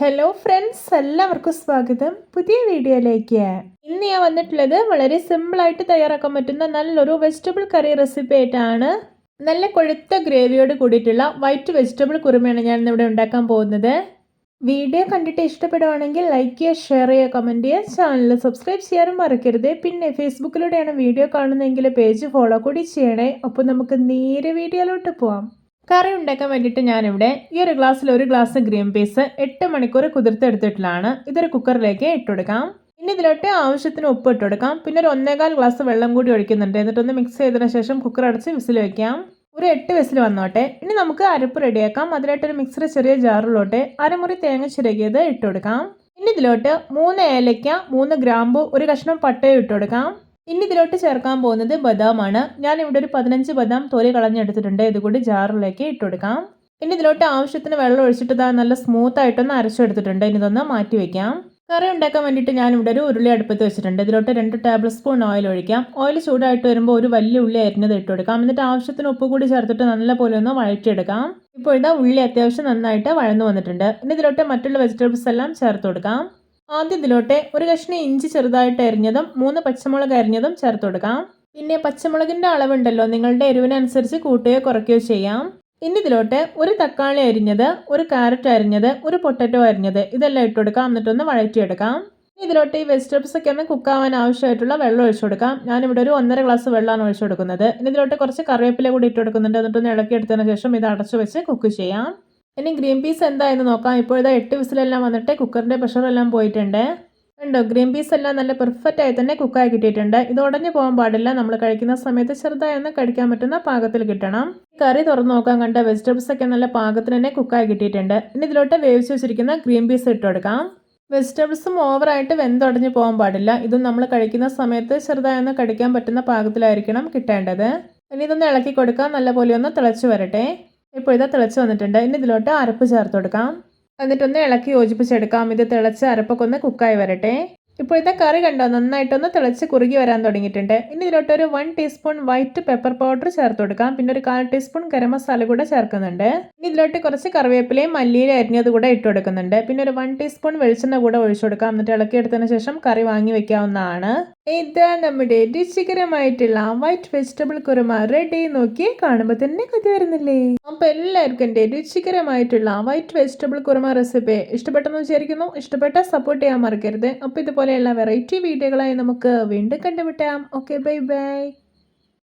Hello friends എല്ലാവർക്കും സ്വാഗതം. പുതിയ വീഡിയോയിലേക്ക്. ഇന്ന് ഞാൻ വന്നിട്ടുള്ളത് വളരെ സിമ്പിളായിട്ട് തയ്യാറാക്കാൻ പറ്റുന്ന നല്ലൊരു വെജിറ്റബിൾ കറി റെസിപ്പി ആയിട്ടാണ്. നല്ല കൊഴുത്ത ഗ്രേവിയോട് കൂടിയിട്ടുള്ള വൈറ്റ് വെജിറ്റബിൾ കുറുമയാണ് ഞാൻ ഇവിടെ ഉണ്ടാക്കാൻ പോകുന്നത്. വീഡിയോ കണ്ടിട്ട് ഇഷ്ടപ്പെടുവാണെങ്കിൽ ലൈക്ക് ചെയ്യുക ഷെയർ ചെയ്യുക കമന്റ് ചെയ്യുക. ചാനൽ സബ്സ്ക്രൈബ് ചെയ്യാനും മറക്കരുത്. പിന്നെ ഫേസ്ബുക്കിലൂടെയാണ് വീഡിയോ കാണുന്നതെങ്കിൽ പേജ് ഫോളോ കൂടി ചെയ്യണേ. അപ്പോൾ നമുക്ക് നേരെ വീഡിയോയിലോട്ട് പോവാം. കറി ഉണ്ടാക്കാൻ വേണ്ടിയിട്ട് ഞാനിവിടെ ഈ ഒരു ഗ്ലാസ്സിൽ ഒരു ഗ്ലാസ് ഗ്രീൻ പീസ് എട്ട് മണിക്കൂർ കുതിർത്തെടുത്തിട്ടുള്ളതാണ് ഇതൊരു കുക്കറിലേക്ക് ഇട്ടുകൊടുക്കാം ഇനി ഇതിലോട്ട് ആവശ്യത്തിന് ഉപ്പ് ഇട്ട് കൊടുക്കാം. പിന്നെ ഒരു ഒന്നേകാൽ ഗ്ലാസ് വെള്ളം കൂടി ഒഴിക്കുന്നുണ്ട്. എന്നിട്ടൊന്ന് മിക്സ് ചെയ്തതിന് ശേഷം കുക്കർ അടച്ച് വിസിൽ വയ്ക്കാം ഒരു എട്ട് വിസിൽ വന്നോട്ടെ. ഇനി നമുക്ക് അരപ്പ് റെഡിയാക്കാം. അതിലായിട്ടൊരു മിക്സർ ചെറിയ ജാറിലോട്ട് അരമുറി തേങ്ങ ചിരകിയത് ഇട്ട് കൊടുക്കാം. ഇനി ഇതിലോട്ട് മൂന്ന് ഏലയ്ക്ക മൂന്ന് ഗ്രാമ്പു ഒരു കഷ്ണം പട്ടയും ഇട്ട് കൊടുക്കാം. ഇനി ഇതിലോട്ട് ചേർക്കാൻ പോകുന്നത് ബദാമാണ്. ഞാൻ ഇവിടെ ഒരു പതിനഞ്ച് ബദാം തൊലി കളഞ്ഞെടുത്തിട്ടുണ്ട്. ഇതുകൂടി ജാറിലേക്ക് ഇട്ട് കൊടുക്കാം ഇനി ഇതിലോട്ട് ആവശ്യത്തിന് വെള്ളം ഒഴിച്ചിട്ട് നല്ല സ്മൂത്ത് ആയിട്ടൊന്ന് അരച്ചെടുത്തിട്ടുണ്ട്. ഇനി ഇതൊന്ന് മാറ്റി വെക്കാം. കറി ഉണ്ടാക്കാൻ വേണ്ടിയിട്ട് ഞാൻ ഇവിടെ ഒരു ഉരുളി അടുപ്പത്ത് വെച്ചിട്ടുണ്ട്. ഇതിലോട്ട് രണ്ട് ടേബിൾ സ്പൂൺ ഓയിൽ ഒഴിക്കാം. ഓയിൽ ചൂടായിട്ട് വരുമ്പോൾ ഒരു വലിയ ഉള്ളി അരിഞ്ഞത് ഇട്ട് കൊടുക്കാം എന്നിട്ട് ആവശ്യത്തിന് ഉപ്പ് കൂടി ചേർത്തിട്ട് നല്ല പോലെ ഒന്ന് വഴറ്റിയെടുക്കാം. ഇപ്പോൾ ഇതാ ഉള്ളി അത്യാവശ്യം നന്നായിട്ട് വഴന്നു വന്നിട്ടുണ്ട്. ഇനി ഇതിലോട്ട് മറ്റുള്ള വെജിറ്റബിൾസ് എല്ലാം ചേർത്ത് കൊടുക്കാം. ആദ്യം ഇതിലോട്ടെ ഒരു കഷ്ണം ഇഞ്ചി ചെറുതായിട്ട് അരിഞ്ഞതും മൂന്ന് പച്ചമുളക് അരിഞ്ഞതും ചേർത്ത് കൊടുക്കാം. പിന്നെ പച്ചമുളകിന്റെ അളവുണ്ടല്ലോ നിങ്ങളുടെ എരിവിനനുസരിച്ച് കൂട്ടുകയോ കുറയ്ക്കുകയോ ചെയ്യാം. ഇനി ഇതിലോട്ട് ഒരു തക്കാളി അരിഞ്ഞത് ഒരു കാരറ്റ് അരിഞ്ഞത് ഒരു പൊട്ടറ്റോ അരിഞ്ഞത് ഇതെല്ലാം ഇട്ട് കൊടുക്കാം. എന്നിട്ടൊന്ന് വഴറ്റിയെടുക്കാം. ഇതിലോട്ട് ഈ വെജിറ്റബിൾസ് ഒക്കെ ഒന്ന് കുക്കാവാൻ ആവശ്യമായിട്ടുള്ള വെള്ളം ഒഴിച്ചു കൊടുക്കാം. ഞാനിവിടെ ഒരു ഒന്നര ഗ്ലാസ് വെള്ളമാണ് ഒഴിച്ചു കൊടുക്കുന്നത്. ഇനി ഇതിലോട്ട് കുറച്ച് കറിവേപ്പില കൂടി ഇട്ട് കൊടുക്കുന്നുണ്ട്. എന്നിട്ടൊന്ന് ഇളക്കി എടുത്തതിന് ശേഷം ഇത് അടച്ചു വെച്ച് കുക്ക് ചെയ്യാം. ഇനി ഗ്രീൻ പീസ് എന്തായെന്ന് നോക്കാം. ഇപ്പോഴത്തെ എട്ട് വിസിലെല്ലാം വന്നിട്ട് കുക്കറിന്റെ പ്രഷറെല്ലാം പോയിട്ടുണ്ട്. ഉണ്ടോ ഗ്രീൻ പീസ് എല്ലാം നല്ല പെർഫെക്റ്റ് ആയി തന്നെ കുക്കായി കിട്ടിയിട്ടുണ്ട്. ഇത് ഉടഞ്ഞു പോകാൻ പാടില്ല. നമ്മൾ കഴിക്കുന്ന സമയത്ത് ചെറുതായി ഒന്ന് കഴിക്കാൻ പറ്റുന്ന പാകത്തിൽ കിട്ടണം. കറി തുറന്നു നോക്കാൻ കണ്ട വെജിറ്റബിൾസ് ഒക്കെ നല്ല പാകത്തിന് തന്നെ കുക്കായി കിട്ടിയിട്ടുണ്ട്. ഇനി ഇതിലോട്ട് വേവിച്ച് വെച്ചിരിക്കുന്ന ഗ്രീൻ പീസ് ഇട്ട് കൊടുക്കാം. വെജിറ്റബിൾസും ഓവറായിട്ട് വെന്തുടഞ്ഞു പോകാൻ പാടില്ല. ഇതും നമ്മൾ കഴിക്കുന്ന സമയത്ത് ചെറുതായി ഒന്ന് കടിക്കാൻ പറ്റുന്ന പാകത്തിലായിരിക്കണം കിട്ടേണ്ടത്. ഇനി ഇതൊന്ന് ഇളക്കി കൊടുക്കാം. നല്ലപോലെ ഒന്ന് തിളച്ചു വരട്ടെ. ഇപ്പോൾ ഇത് തിളച്ച് വന്നിട്ടുണ്ട്. ഇനി ഇതിലോട്ട് അരപ്പ് ചേർത്ത് കൊടുക്കാം. എന്നിട്ടൊന്ന് ഇളക്കി യോജിപ്പിച്ചെടുക്കാം. ഇത് തിളച്ച് അരപ്പൊക്കെ ഒന്ന് കുക്കായി വരട്ടെ. ഇപ്പോഴത്തെ കറി കണ്ടോ? നന്നായിട്ടൊന്ന് തിളച്ച് കുറുകി വരാൻ തുടങ്ങിയിട്ടുണ്ട്. ഇനി ഇതിലോട്ട് ഒരു one teaspoon white pepper powder ചേർത്ത് കൊടുക്കാം. പിന്നെ ഒരു കാൽ ടീസ്പൂൺ ഗരം മസാല കൂടെ ചേർക്കുന്നുണ്ട്. ഇതിലോട്ട് കുറച്ച് കറിവേപ്പിലയും മല്ലിയിലും അരിഞ്ഞത് കൂടെ ഇട്ട് കൊടുക്കുന്നുണ്ട്. പിന്നെ ഒരു വൺ ടീസ്പൂൺ വെളിച്ചെണ്ണ കൂടെ ഒഴിച്ചു കൊടുക്കാം. എന്നിട്ട് ഇളക്കിയെടുത്തതിന് ശേഷം കറി വാങ്ങി വെക്കാവുന്നതാണ്. ഇതാ നമ്മുടെ രുചികരമായിട്ടുള്ള വൈറ്റ് വെജിറ്റബിൾ കുറുമ റെഡി നോക്കി കാണുമ്പോൾ തന്നെ കൊതി വരുന്നില്ലേ? അപ്പൊ എല്ലാവർക്കും എന്റെ രുചികരമായിട്ടുള്ള വൈറ്റ് വെജിറ്റബിൾ കുറുമ റെസിപ്പി ഇഷ്ടപ്പെട്ടെന്ന് വിചാരിക്കുന്നു. ഇഷ്ടപ്പെട്ട സപ്പോർട്ട് ചെയ്യാൻ മറക്കരുത്. അപ്പോൾ ഇതുപോലെയുള്ള വെറൈറ്റി വീഡിയോകളായി നമുക്ക് വീണ്ടും കണ്ടുമുട്ടാം. Okay bye bye